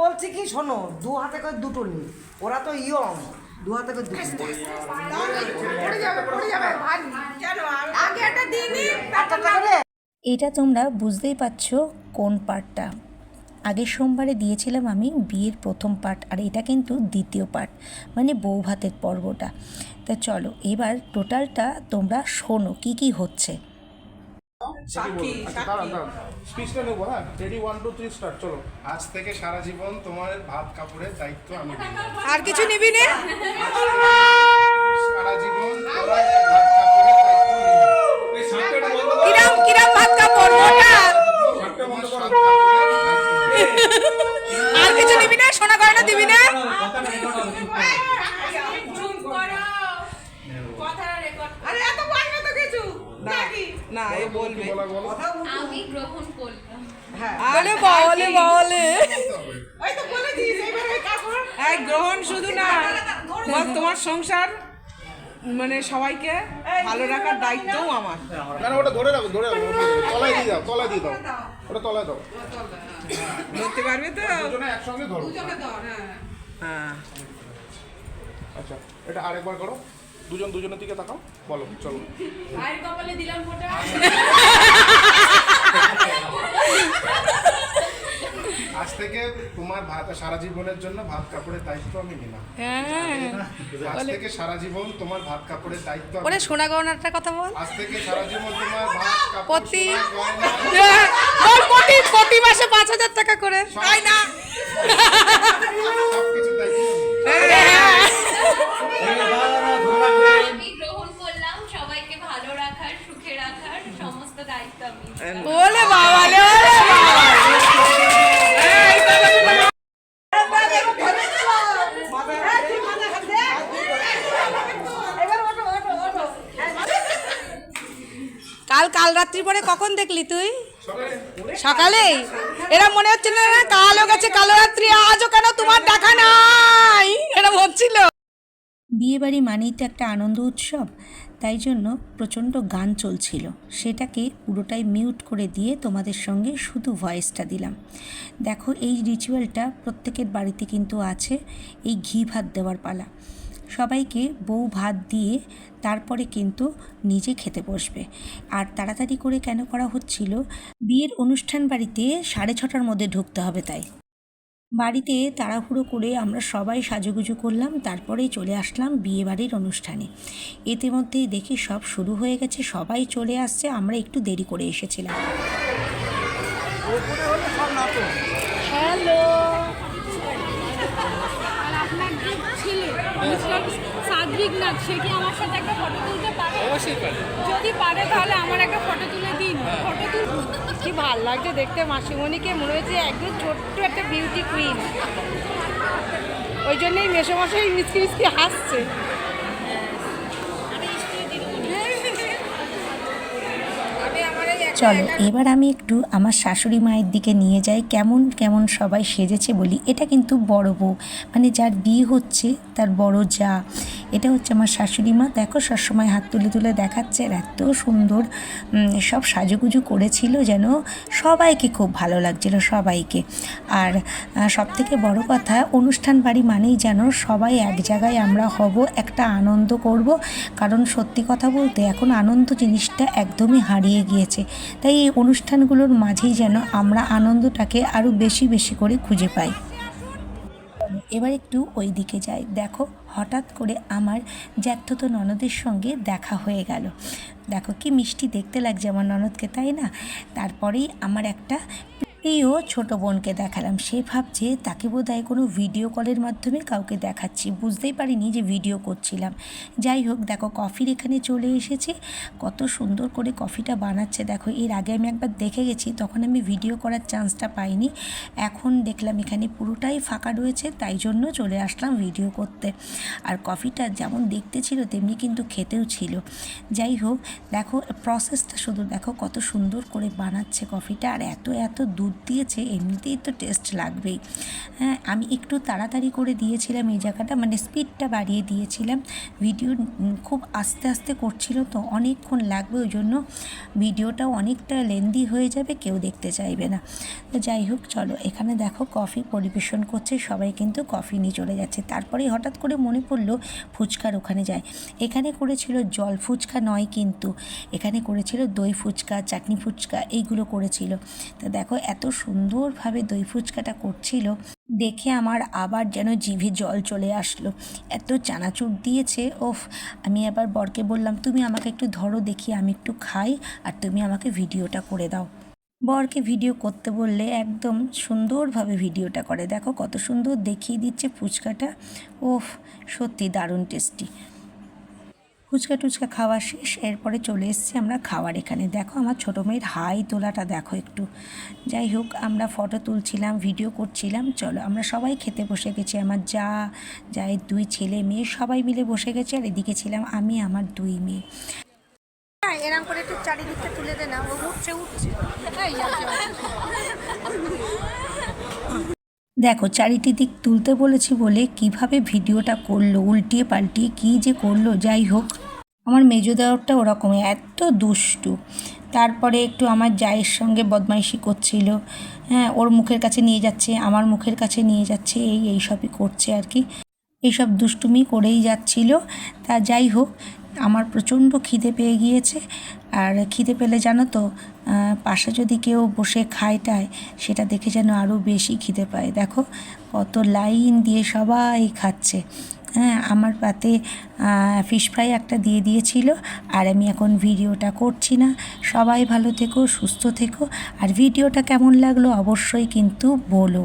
বলছি কি শোনো দু হাতে করে দুটো নি। ওরা তো ইয়ং দু হাতে করে দুটো এটা তোমরা বুঝতেই পারছ কোন পার্টটা আগের সোমবারে দিয়েছিলাম আমি বিয়ের প্রথম পার্ট আর এটা কিন্তু দ্বিতীয় পার্ট মানে বউ ভাতের পর্বটা। তা চলো এবার টোটালটা তোমরা শোনো কি কি হচ্ছে। সাক্ষী আচ্ছা দাঁড়ান দাঁড়ান। স্পিচটা নেব হ্যাঁ? Ready one two three start চলো। আজ থেকে সারা জীবন তোমার ভাত কাপড়ের দায়িত্ব আমি আর কিছু নিবি না? সারা জীবন তোমার ভাত কাপড়ের দায়িত্ব নিব কিরাম কিরাম ভাত কাপড় মোটা তোমার সাত কাপড়ের দায়িত্ব নিব। আর কিছু নিবি না সোনা গয়না দিবি না আরে এত গয়না তো কিছু নাকি না এ বলবে। আমি গ্রহণ করলাম। আরে বলে বলে ওই তো বলেছিস এবার ওই কাপড়। এই গ্রহণ শুধু না তোমার তোমার সংসার মানে সবাইকে ভালো রাখার দায়িত্বও আমার। না ওটা ধরে রাখো ধরে রাখো তলায় দিয়ে দাও তলায় দিয়ে দাও। ওটা তলায় দাও। ধরতে পারবে তো? দুজনে একসঙ্গে ধরো। হ্যাঁ। আচ্ছা এটা আরেকবার করো। দুজন দুজনের দিকে তাকাও। বলো চলো। ভাইয়ের কপালে দিলাম ফোঁটা। আজ থেকে তোমার ভাত সারা জীবনের জন্য ভাত কাপড়ের দায়িত্ব আমি নিলাম। আজ থেকে সারা জীবন তোমার ভাত কাপড়ের দায়িত্ব আমি ওরে। সোনা গয়নাটার কথা বল। আজ থেকে সারা জীবন তোমার ভাত কাপড় প্রতি বল প্রতি প্রতি মাসে পাঁচ হাজার টাকা করে। তাই না? সবকিছু দায়িত্ব আমি নিলাম। আমি গ্রহণ করলাম সবাইকে ভালো রাখার সুখে রাখার সমস্ত দায়িত্ব আমি কাল কাল রাত্রি পরে কখন দেখলি তুই? সকালে? এরা মনে হচ্ছে না কালও গেছে, কালো রাত্রি, আজও কেন তোমার টাকা নাই? বিয়েবাড়ি মানেই তো একটা আনন্দ উৎসব। তাই জন্য প্রচণ্ড গান চলছিল। সেটাকে পুরোটাই মিউট করে দিয়ে তোমাদের সঙ্গে শুধু ভয়েসটা দিলাম। দেখো, এই রিচুয়ালটা প্রত্যেকের বাড়িতে কিন্তু আছে। এই ঘি ভাত দেওয়ার পালা। সবাইকে বউ ভাত দিয়ে তারপরে কিন্তু নিজে খেতে বসবে। আর তাড়াতাড়ি করে কেন করা হচ্ছিল? বিয়ের অনুষ্ঠান বাড়িতে সাড়ে ছটার মধ্যে ঢুকতে হবে তাই। বাড়িতে তাড়াহুড়ো করে আমরা সবাই সাজুগুজু করলাম তারপরে চলে আসলাম বিয়েবাড়ির অনুষ্ঠানে। এতে মধ্যেই দেখি সব শুরু হয়ে গেছে, সবাই চলে আসছে, আমরা একটু দেরি করে এসেছিলাম। আর নাথ সে কি আমার সাথে একটা ফটো তুলতে পারে? অবশ্যই পারে। যদি পারে তাহলে আমার একটা ফটো তুলে দিন। ফটো তুল কি ভালো লাগছে দেখতে মাসিমণিকে মনে হয়েছে একদম ছোট্ট একটা বিউটি কুইন ওই জন্যই মেসোমশাই মিসকি মিসকি হাসছে। চলো এবার আমি একটু আমার শাশুড়ি মায়ের দিকে নিয়ে যাই। কেমন কেমন সবাই সেজেছে বলি। এটা কিন্তু বড় বউ। মানে যার বিয়ে হচ্ছে তার বড় যা। এটা হচ্ছে আমার শাশুড়ি মা। দেখো, সবসময় হাত তুলে তুলে দেখাচ্ছে আর এত সুন্দর সব সাজুগুজু করেছিল যেন সবাইকে খুব ভালো লাগছিল, সবাইকে। আর সব থেকে বড় কথা, অনুষ্ঠান বাড়ি মানেই যেন সবাই এক জায়গায় আমরা হব, একটা আনন্দ করব। কারণ সত্যি কথা বলতে, এখন আনন্দ জিনিসটা একদমই হারিয়ে গিয়েছে। তাই এই অনুষ্ঠানগুলোর মাঝেই যেন আমরা আনন্দটাকে আরও বেশি বেশি করে খুঁজে পাই। এবার একটু ওই দিকে যাই। দেখো, হঠাৎ করে আমার জ্যাঠতো ননদের সঙ্গে দেখা হয়ে গেল। দেখো কি মিষ্টি দেখতে লাগছে আমার ননদকে, তাই না? তারপরেই আমার একটা প্রিয় ছোট বোনকে দেখালাম। সে ভাবছে, তাকে বোধহয় কোনো ভিডিও কলের মাধ্যমে কাউকে দেখাচ্ছি। বুঝতেই পারিনি যে ভিডিও করছিলাম। যাই হোক, দেখো কফির এখানে চলে এসেছে। কত সুন্দর করে কফিটা বানাচ্ছে। দেখো, এর আগে আমি একবার দেখে গেছি, তখন আমি ভিডিও করার চান্সটা পাইনি। এখন দেখলাম এখানে পুরোটাই ফাঁকা রয়েছে, তাই জন্য চলে আসলাম ভিডিও করতে। আর কফিটা যেমন দেখতে ছিল, তেমনি কিন্তু খেতেও ছিল। যাই হোক, দেখো প্রসেসটা শুধু দেখো, কত সুন্দর করে বানাচ্ছে কফিটা আর এত এত দুধ দুধ দিয়েছে, এমনিতেই তো টেস্ট লাগবেই। হ্যাঁ আমি একটু তাড়াতাড়ি করে দিয়েছিলাম এই জায়গাটা মানে স্পিডটা বাড়িয়ে দিয়েছিলাম। ভিডিও খুব আস্তে আস্তে করছিল তো অনেকক্ষণ লাগবে, ওই জন্য ভিডিওটাও অনেকটা লেন্দি হয়ে যাবে, কেউ দেখতে চাইবে না। তো যাই হোক, চলো এখানে দেখো কফি পরিবেশন করছে, সবাই কিন্তু কফি নিয়ে চলে যাচ্ছে। তারপরে হঠাৎ করে মনে পড়ল ফুচকার ওখানে যায়। এখানে করেছিল জল ফুচকা নয় কিন্তু, এখানে করেছিল দই ফুচকা, চাটনি ফুচকা, এইগুলো করেছিল। তা দেখো এত সুন্দরভাবে দই ফুচকাটা করছিল, দেখে আমার আবার যেন জিভে জল চলে আসলো। এত চানাচুর দিয়েছে, ওফ, আমি আবার বরকে বললাম, তুমি আমাকে একটু ধরো দেখি, আমি একটু খাই, আর তুমি আমাকে ভিডিওটা করে দাও। বরকে ভিডিও করতে বললে একদম সুন্দরভাবে ভিডিওটা করে। দেখো কত সুন্দর দেখিয়ে দিচ্ছে ফুচকাটা, ওফ, সত্যি দারুণ টেস্টি। ফুচকা টুচকা খাওয়া শেষ, এরপরে চলে এসেছি আমরা খাওয়ার এখানে। দেখো আমার ছোটো মেয়ের হাই তোলাটা দেখো একটু। যাই হোক, আমরা ফটো তুলছিলাম, ভিডিও করছিলাম। চলো, আমরা সবাই খেতে বসে গেছি। আমার যা, যাই দুই ছেলে মেয়ে সবাই মিলে বসে গেছে, আর এদিকে ছিলাম আমি, আমার দুই মেয়ে। এরকম করে একটু চারিদিকটা তুলে দে না, ও উঠছে উঠছে। দেখো, চারিটি দিক তুলতে বলেছি বলে কীভাবে ভিডিওটা করল, উল্টিয়ে পাল্টিয়ে কী যে করল, যাই হোক। আমার মেজো দেওয়ারটা ওরকমই এত দুষ্টু। তারপরে একটু আমার জায়ের সঙ্গে বদমাইশি করছিল। হ্যাঁ ওর মুখের কাছে নিয়ে যাচ্ছে, আমার মুখের কাছে নিয়ে যাচ্ছে, এই এই সবই করছে আর কি। এইসব দুষ্টুমি করেই যাচ্ছিল। তা যাই হোক, আমার প্রচণ্ড খিদে পেয়ে গিয়েছে। আর খিদে পেলে জানো তো পাশে যদি কেউ বসে খায় টায় সেটা দেখে যেন আরও বেশি খিদে পায়। দেখো কত লাইন দিয়ে সবাই খাচ্ছে। হ্যাঁ আমার পাতে ফিশ ফ্রাই একটা দিয়ে দিয়েছিল, আর আমি এখন ভিডিওটা করছি না। সবাই ভালো থেকো, সুস্থ থেকো, আর ভিডিওটা কেমন লাগল অবশ্যই কিন্তু বলো।